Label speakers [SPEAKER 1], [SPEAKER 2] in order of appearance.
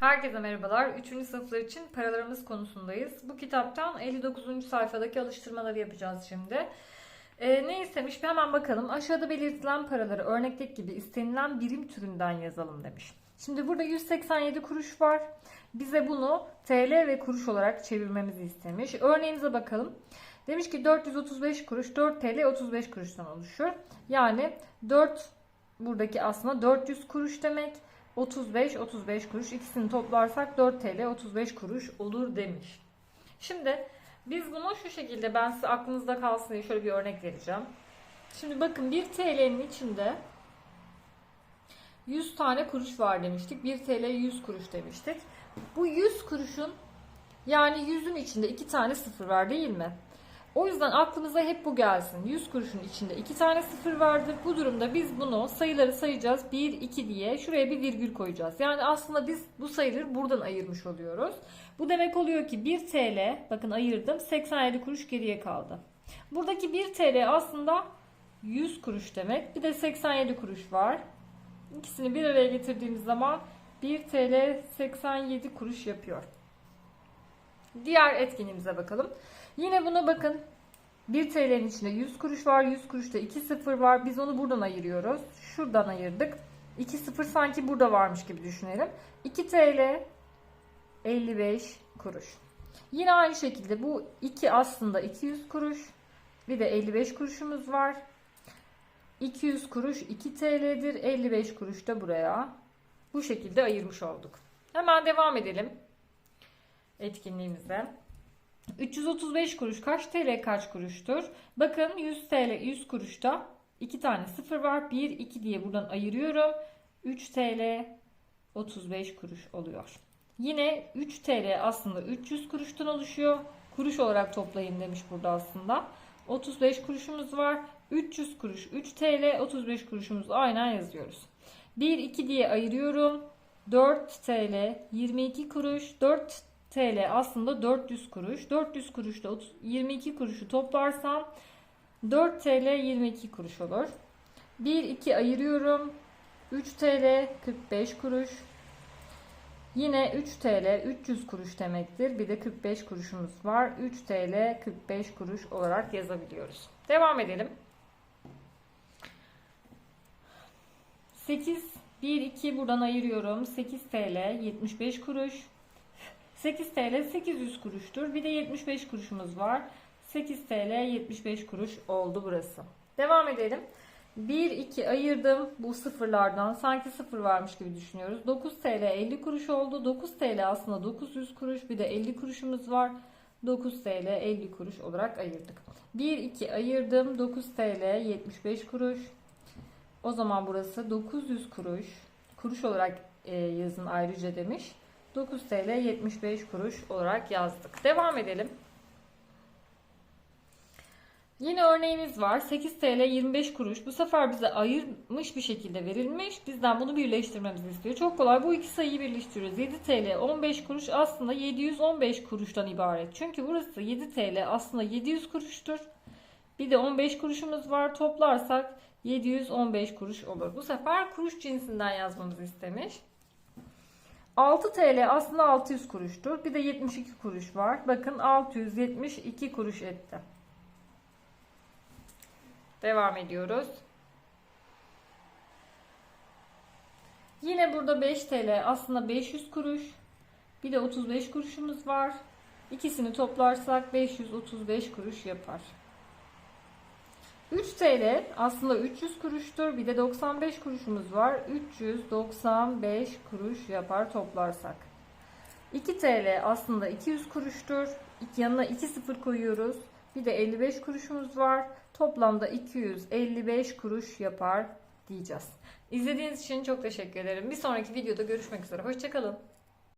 [SPEAKER 1] Herkese merhabalar. 3. sınıflar için paralarımız konusundayız. Bu kitaptan 59. sayfadaki alıştırmaları yapacağız şimdi. Ee, ne istemiş? Bir hemen bakalım. Aşağıda belirtilen paraları örnekteki gibi istenilen birim türünden yazalım demiş. Şimdi burada 187 kuruş var. Bize bunu TL ve kuruş olarak çevirmemizi istemiş. Örneğimize bakalım. Demiş ki 435 kuruş 4 TL 35 kuruştan oluşur. Yani 4 buradaki aslında 400 kuruş demek. 35 35 kuruş ikisini toplarsak 4 TL 35 kuruş olur demiş. Şimdi biz bunu şu şekilde ben size aklınızda kalsın diye şöyle bir örnek vereceğim. Şimdi bakın 1 TL'nin içinde 100 tane kuruş var demiştik. 1 TL 100 kuruş demiştik. Bu 100 kuruşun yani 100'ün içinde 2 tane sıfır var değil mi? O yüzden aklımıza hep bu gelsin. 100 kuruşun içinde 2 tane sıfır vardır. Bu durumda biz bunu sayıları sayacağız. 1, 2 diye şuraya bir virgül koyacağız. Yani aslında biz bu sayıları buradan ayırmış oluyoruz. Bu demek oluyor ki 1 TL bakın ayırdım 87 kuruş geriye kaldı. Buradaki 1 TL aslında 100 kuruş demek. Bir de 87 kuruş var. İkisini bir araya getirdiğimiz zaman 1 TL 87 kuruş yapıyor. Diğer etkinliğimize bakalım. Yine buna bakın. 1 TL'nin içinde 100 kuruş var. 100 kuruşta 2 sıfır var. Biz onu buradan ayırıyoruz. Şuradan ayırdık. 2 sıfır sanki burada varmış gibi düşünelim. 2 TL 55 kuruş. Yine aynı şekilde bu 2 aslında 200 kuruş. Bir de 55 kuruşumuz var. 200 kuruş 2 TL'dir. 55 kuruş da buraya. Bu şekilde ayırmış olduk. Hemen devam edelim etkinliğimize. 335 kuruş kaç TL kaç kuruştur? Bakın 100 TL 100 kuruşta 2 tane sıfır var. 1 2 diye buradan ayırıyorum. 3 TL 35 kuruş oluyor. Yine 3 TL aslında 300 kuruştan oluşuyor. Kuruş olarak toplayın demiş burada aslında. 35 kuruşumuz var. 300 kuruş 3 TL 35 kuruşumuzu aynen yazıyoruz. 1 2 diye ayırıyorum. 4 TL 22 kuruş 4 TL aslında 400 kuruş. 400 kuruşta 22 kuruşu toplarsam 4 TL 22 kuruş olur. 1 2 ayırıyorum. 3 TL 45 kuruş. Yine 3 TL 300 kuruş demektir. Bir de 45 kuruşumuz var. 3 TL 45 kuruş olarak yazabiliyoruz. Devam edelim. 8 1 2 buradan ayırıyorum. 8 TL 75 kuruş. 8 TL 800 kuruştur. Bir de 75 kuruşumuz var. 8 TL 75 kuruş oldu burası. Devam edelim. 1 2 ayırdım bu sıfırlardan. Sanki sıfır varmış gibi düşünüyoruz. 9 TL 50 kuruş oldu. 9 TL aslında 900 kuruş. Bir de 50 kuruşumuz var. 9 TL 50 kuruş olarak ayırdık. 1 2 ayırdım. 9 TL 75 kuruş. O zaman burası 900 kuruş. Kuruş olarak e, yazın ayrıca demiş. 9 TL 75 kuruş olarak yazdık. Devam edelim. Yine örneğimiz var. 8 TL 25 kuruş. Bu sefer bize ayırmış bir şekilde verilmiş. Bizden bunu birleştirmemizi istiyor. Çok kolay. Bu iki sayıyı birleştiriyoruz. 7 TL 15 kuruş aslında 715 kuruştan ibaret. Çünkü burası 7 TL aslında 700 kuruştur. Bir de 15 kuruşumuz var. Toplarsak 715 kuruş olur. Bu sefer kuruş cinsinden yazmamızı istemiş. 6 TL aslında 600 kuruştur. Bir de 72 kuruş var. Bakın 672 kuruş etti. Devam ediyoruz. Yine burada 5 TL aslında 500 kuruş. Bir de 35 kuruşumuz var. İkisini toplarsak 535 kuruş yapar. 3 TL aslında 300 kuruştur. Bir de 95 kuruşumuz var. 395 kuruş yapar toplarsak. 2 TL aslında 200 kuruştur. Yanına 2 sıfır koyuyoruz. Bir de 55 kuruşumuz var. Toplamda 255 kuruş yapar diyeceğiz. İzlediğiniz için çok teşekkür ederim. Bir sonraki videoda görüşmek üzere. Hoşçakalın.